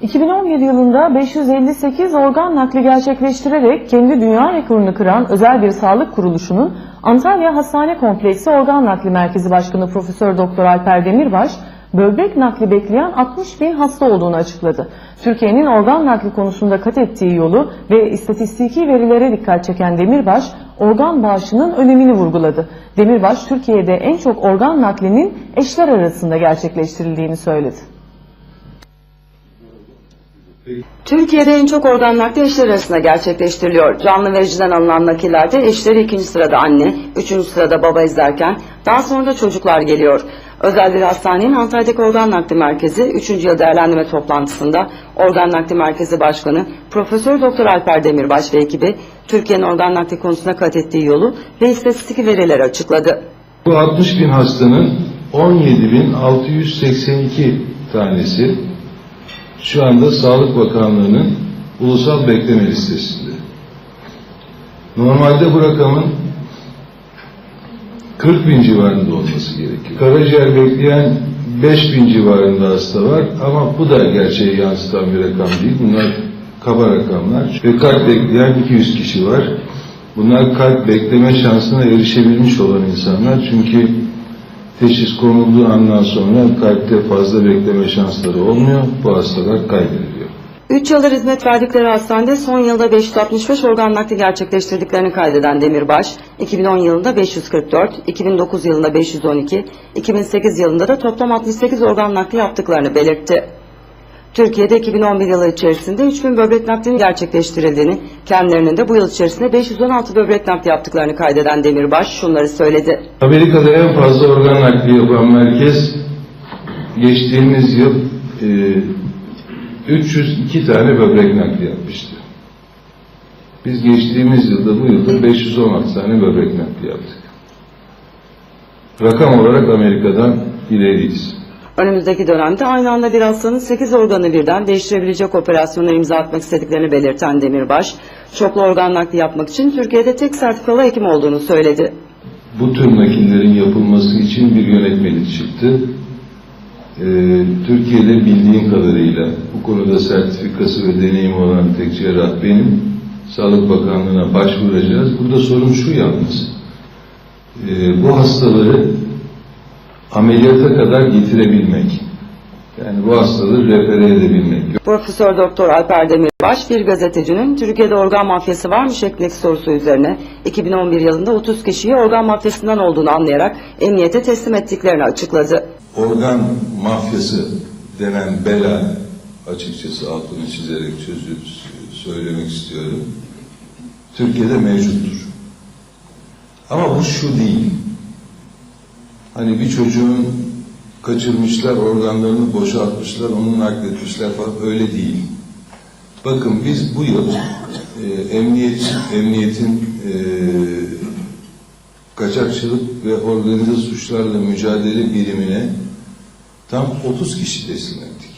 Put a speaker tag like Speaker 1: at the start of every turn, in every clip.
Speaker 1: 2011 yılında 558 organ nakli gerçekleştirerek kendi dünya rekorunu kıran özel bir sağlık kuruluşunun Antalya Hastane Kompleksi Organ Nakli Merkezi Başkanı Profesör Doktor Alper Demirbaş, böbrek nakli bekleyen 60 bin hasta olduğunu açıkladı. Türkiye'nin organ nakli konusunda kat ettiği yolu ve istatistiki verilere dikkat çeken Demirbaş, organ bağışının önemini vurguladı. Demirbaş, Türkiye'de en çok organ naklinin eşler arasında gerçekleştirildiğini söyledi.
Speaker 2: Türkiye'de en çok organ nakli eşler arasında gerçekleştiriliyor. Canlı vericiden alınan nakillerde eşleri ikinci sırada anne, üçüncü sırada baba izlerken daha sonra da çocuklar geliyor. Özel bir hastanenin Antalya'daki organ nakli merkezi 3. yıl değerlendirme toplantısında Organ Nakli Merkezi Başkanı Profesör Doktor Alper Demirbaş ve ekibi Türkiye'nin organ nakli konusunda kat ettiği yolu ve istatistik verileri açıkladı.
Speaker 3: Bu 60 bin hastanın 17.682 tanesi şu anda Sağlık Bakanlığı'nın ulusal bekleme listesinde. Normalde bu rakamın 40 bin civarında olması gerekiyor. Karaciğer bekleyen 5 bin civarında hasta var ama bu da gerçeği yansıtan bir rakam değil. Bunlar kaba rakamlar. Ve kalp bekleyen 200 kişi var. Bunlar kalp bekleme şansına erişebilmiş olan insanlar. Çünkü teşhis konulduğu andan sonra kalpte fazla bekleme şansları olmuyor. Bu hastalar kaybediliyor.
Speaker 2: 3 yıldır hizmet verdikleri hastanede son yılda 565 organ nakli gerçekleştirdiklerini kaydeden Demirbaş, 2010 yılında 544, 2009 yılında 512, 2008 yılında da toplam 68 organ nakli yaptıklarını belirtti. Türkiye'de 2011 yılı içerisinde 3000 böbrek naklinin gerçekleştirildiğini, kendilerinin de bu yıl içerisinde 516 böbrek nakli yaptıklarını kaydeden Demirbaş şunları söyledi.
Speaker 3: Amerika'da en fazla organ nakli yapan merkez geçtiğimiz yıl e, 302 tane böbrek nakli yapmıştı. Biz geçtiğimiz yılda bu yılda 516 tane böbrek nakli yaptık. Rakam olarak Amerika'dan ileriyiz.
Speaker 2: Önümüzdeki dönemde aynı anda bir hastanın 8 organı birden değiştirebilecek operasyona imza atmak istediklerini belirten Demirbaş, çoklu organ nakli yapmak için Türkiye'de tek sertifikalı hekim olduğunu söyledi.
Speaker 3: Bu tür nakillerin yapılması için bir yönetmelik çıktı. Ee, Türkiye'de bildiğim kadarıyla bu konuda sertifikası ve deneyimi olan tek cerrah benim. Sağlık Bakanlığı'na başvuracağız. Burada sorun şu yalnız. Ee, bu hastaları ameliyata kadar getirebilmek. Yani bu hastaları refere edebilmek.
Speaker 2: Profesör Doktor Alper Demirbaş bir gazetecinin Türkiye'de organ mafyası var mı şeklindeki sorusu üzerine 2011 yılında 30 kişiyi organ mafyasından olduğunu anlayarak emniyete teslim ettiklerini açıkladı.
Speaker 3: organ mafyası denen bela açıkçası altını çizerek çözüp söylemek istiyorum. Türkiye'de mevcuttur. Ama bu şu değil. Hani bir çocuğun kaçırmışlar, organlarını boşaltmışlar, onu nakletmişler falan öyle değil. Bakın biz bu yıl e, emniyet, emniyetin e, kaçakçılık ve organize suçlarla mücadele birimine tam 30 kişi teslim ettik.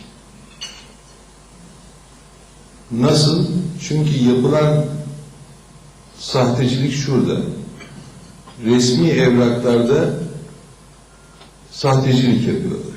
Speaker 3: Nasıl? Çünkü yapılan sahtecilik şurada. Resmi evraklarda sahtecilik yapıyorlar.